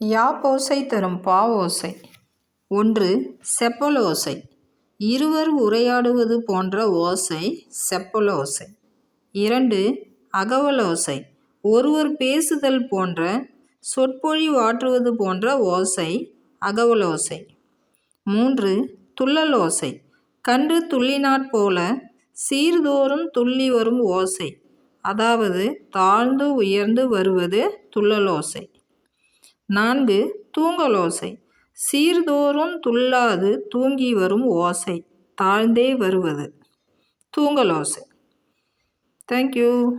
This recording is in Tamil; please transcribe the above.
யாப்போசை தரும் பாவோசை. ஒன்று செப்பலோசை. இருவர் உரையாடுவது போன்ற ஓசை செப்பலோசை. இரண்டு அகவலோசை. ஒருவர் பேசுதல் போன்ற சொற்பொழிவாற்றுவது போன்ற ஓசை அகவலோசை. மூன்று துள்ளலோசை. கன்று துள்ளினாற் போல சீர்தோறும் துள்ளி வரும் ஓசை. அதாவது தாழ்ந்து உயர்ந்து வருவது துள்ளலோசை. நான்கு தூங்கலோசை. சீர்தோறும் துள்ளாது தூங்கி வரும் ஓசை. தாழ்ந்தே வருவது. தூங்கலோசை. தேங்க்யூ